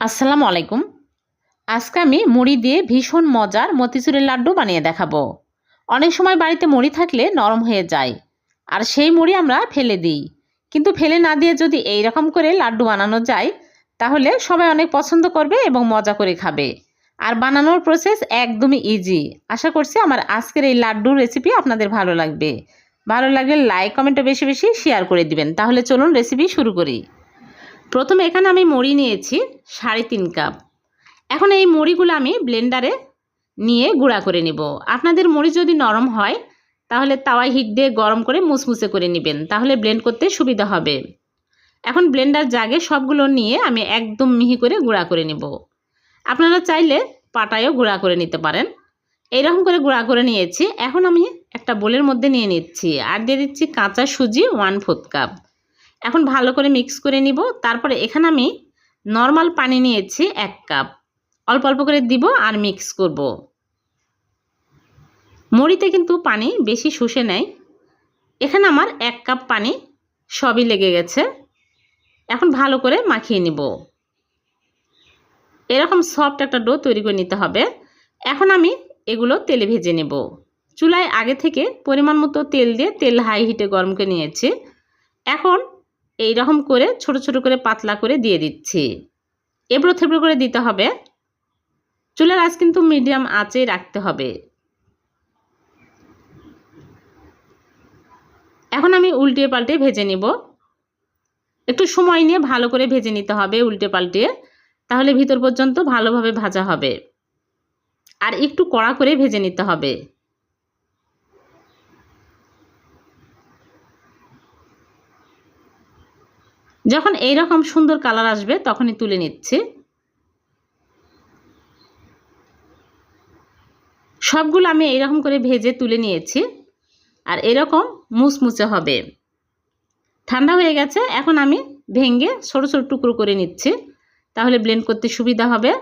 আসসালামু আলাইকুম। আজকে আমি মুড়ি দিয়ে ভীষণ মজার মতিচুরের লাড্ডু বানিয়ে দেখাবো। অনেক সময় বাড়িতে মুড়ি থাকলে নরম হয়ে যায়, আর সেই মুড়ি আমরা ফেলে দিই। কিন্তু ফেলে না দিয়ে যদি এই রকম করে লাড্ডু বানানো যায়, তাহলে সবাই অনেক পছন্দ করবে এবং মজা করে খাবে। আর বানানোর প্রসেস একদমই ইজি আশা করছি আমার আজকের এই লাড্ডুর রেসিপি আপনাদের ভালো লাগবে। ভালো লাগলে লাইক কমেন্টে বেশি বেশি শেয়ার করে দিবেন। তাহলে চলুন রেসিপি শুরু করি। প্রথমে এখানে আমি মুড়ি নিয়েছি সাড়ে তিন কাপ। এখন এই মুড়িগুলো আমি ব্লেন্ডারে নিয়ে গুঁড়া করে নেব। আপনাদের মুড়ি যদি নরম হয়, তাহলে তাওয়ায় হিট দিয়ে গরম করে মুসমুসে করে নেবেন, তাহলে ব্লেন্ড করতে সুবিধা হবে। এখন ব্লেন্ডার জাগে সবগুলো নিয়ে আমি একদম মিহি করে গুঁড়া করে নেব। আপনারা চাইলে পাটায়ও গুঁড়া করে নিতে পারেন। এইরকম করে গুঁড়া করে নিয়েছি। এখন আমি একটা বোলের মধ্যে নিয়ে নিচ্ছি। আর দিয়ে দিচ্ছি কাঁচা সুজি ওয়ান ফোর্থ কাপ। এখন ভালো করে মিক্স করে নিব। তারপরে এখানে আমি নর্মাল পানি নিয়েছি এক কাপ অল্প অল্প করে দিব আর মিক্স করব। মুড়িতে কিন্তু পানি বেশি শুষে নেয় এখানে আমার এক কাপ পানি সবই লেগে গেছে। এখন ভালো করে মাখিয়ে নিব। এরকম সফট একটা ডো তৈরি করে নিতে হবে। এখন আমি এগুলো তেলে ভেজে নেব। চুলায় আগে থেকে পরিমাণ মতো তেল দিয়ে তেল হাই হিটে গরম করে নিয়েছি। এখন এই রকম করে ছোট ছোট করে পাতলা করে দিয়ে দিচ্ছি। এবড়ো থেবড়ো করে দিতে হবে। চুলার আঁচ কিন্তু মিডিয়াম আঁচে রাখতে হবে। এখন আমি উল্টে পাল্টে ভেজে নিব। একটু সময় নিয়ে ভালো করে ভেজে নিতে হবে উল্টে পাল্টে, তাহলে ভিতর পর্যন্ত ভালোভাবে ভাজা হবে। আর একটু কড়া করে ভেজে নিতে হবে। যখন এই রকম সুন্দর কালার আসবে, তখনই তুলে নিচ্ছি। সবগুলো আমি এইরকম করে ভেজে তুলে নিয়েছি। আর এরকম মুচমুচে হবে। ঠান্ডা হয়ে গেছে, এখন আমি ভেঙে ছোটো ছোটো টুকরো করে নিচ্ছি। তাহলে ব্লেন্ড করতে সুবিধা হবে।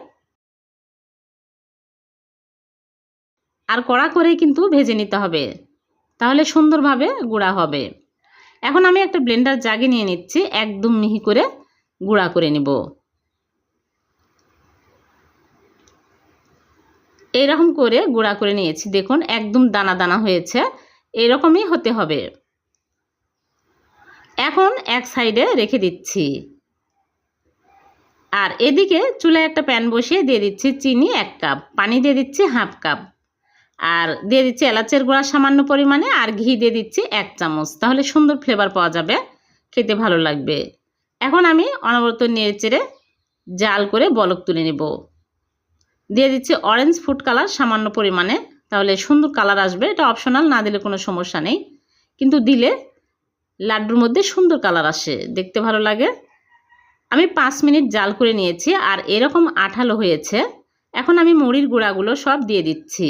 আর কড়া করে কিন্তু ভেজে নিতে হবে। তাহলে সুন্দরভাবে গুঁড়া হবে। এখন আমি একটা ব্লেন্ডার জাগে নিয়ে নিচ্ছি, একদম মিহি করে গুঁড়া করে নেব। এইরকম করে গুঁড়া করে নিয়েছি, দেখুন একদম দানা দানা হয়েছে, এরকমই হতে হবে। এখন এক সাইডে রেখে দিচ্ছি। আর এদিকে চুলায় একটা প্যান বসিয়ে দিয়ে দিচ্ছি চিনি এক কাপ পানি দিয়ে দিচ্ছি হাফ কাপ আর দিয়ে দিচ্ছি এলাচের গুঁড়া সামান্য পরিমাণে, আর ঘি দিয়ে দিচ্ছি এক চামচ। তাহলে সুন্দর ফ্লেভার পাওয়া যাবে, খেতে ভালো লাগবে। এখন আমি অনবরত নেড়ে চেড়ে জাল করে বলক তুলে নেব। দিয়ে দিচ্ছি অরেঞ্জ ফুড কালার সামান্য পরিমাণে, তাহলে সুন্দর কালার আসবে। এটা অপশনাল না দিলে কোনো সমস্যা নেই। কিন্তু দিলে লাড্ডুর মধ্যে সুন্দর কালার আসে, দেখতে ভালো লাগে। আমি পাঁচ মিনিট জাল করে নিয়েছি, আর এরকম আঠালো হয়েছে। এখন আমি মুড়ির গুঁড়াগুলো সব দিয়ে দিচ্ছি।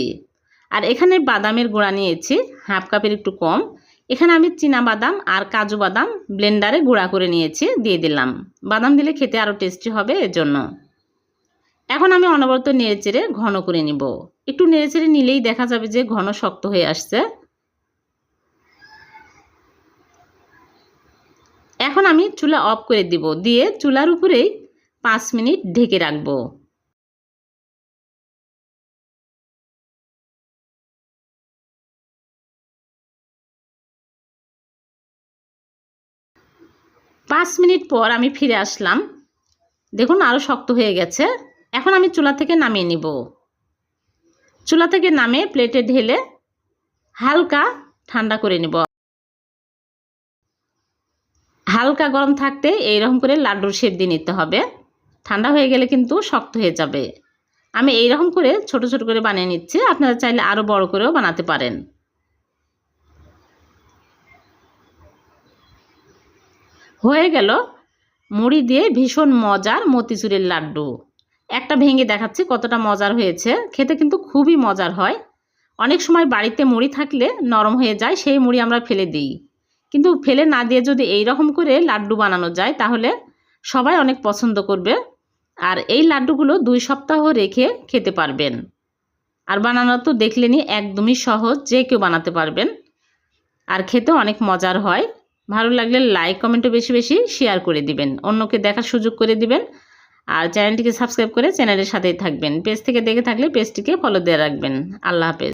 আর এখানে বাদামের গুঁড়া নিয়েছি, হাফ কাপের একটু কম। এখানে আমি চীনা বাদাম আর কাজু বাদাম ব্লেন্ডারে গুঁড়া করে নিয়েছি, দিয়ে দিলাম। বাদাম দিলে খেতে আরও টেস্টি হবে এজন্য। এখন আমি অনবরত নেড়েচেড়ে ঘন করে নিব। একটু নেড়েচেড়ে নিলেই দেখা যাবে যে ঘন শক্ত হয়ে আসছে। এখন আমি চুলা অফ করে দিব, দিয়ে চুলার উপরেই পাঁচ মিনিট ঢেকে রাখব। পাঁচ মিনিট পর আমি ফিরে আসলাম। দেখুন আরও শক্ত হয়ে গেছে। এখন আমি চুলা থেকে নামিয়ে নিব। চুলা থেকে নামে প্লেটে ঢেলে হালকা ঠান্ডা করে নিব। হালকা গরম থাকতে এইরকম করে লাড্ডুর শেপ দিয়ে নিতে হবে। ঠান্ডা হয়ে গেলে কিন্তু শক্ত হয়ে যাবে। আমি এইরকম করে ছোট ছোট করে বানিয়ে নিচ্ছি। আপনারা চাইলে আরও বড় করেও বানাতে পারেন। হয়ে গেল মুড়ি দিয়ে ভীষণ মজার মতিচুরের লাড্ডু। একটা ভেঙে দেখাচ্ছি কতটা মজার হয়েছে। খেতে কিন্তু খুবই মজার হয়। অনেক সময় বাড়িতে মুড়ি থাকলে নরম হয়ে যায়, সেই মুড়ি আমরা ফেলে দিই। কিন্তু ফেলে না দিয়ে যদি এই রকম করে লাড্ডু বানানো যায়, তাহলে সবাই অনেক পছন্দ করবে আর এই লাড্ডুগুলো দুই সপ্তাহ রেখে খেতে পারবেন। আর বানানো তো দেখলেনি একদমই সহজ, যে কেউ বানাতে পারবেন। আর খেতে অনেক মজার হয়। ভালো লাগলে লাইক কমেন্টও বেশি বেশি শেয়ার করে দিবেন। অন্যকে দেখার সুযোগ করে দিবেন। আর চ্যানেলটিকে সাবস্ক্রাইব করে চ্যানেলের সাথেই থাকবেন। পেজ থেকে দেখে থাকলে পেজটিকে ফলো দিয়ে রাখবেন। আল্লাহ হাফেজ।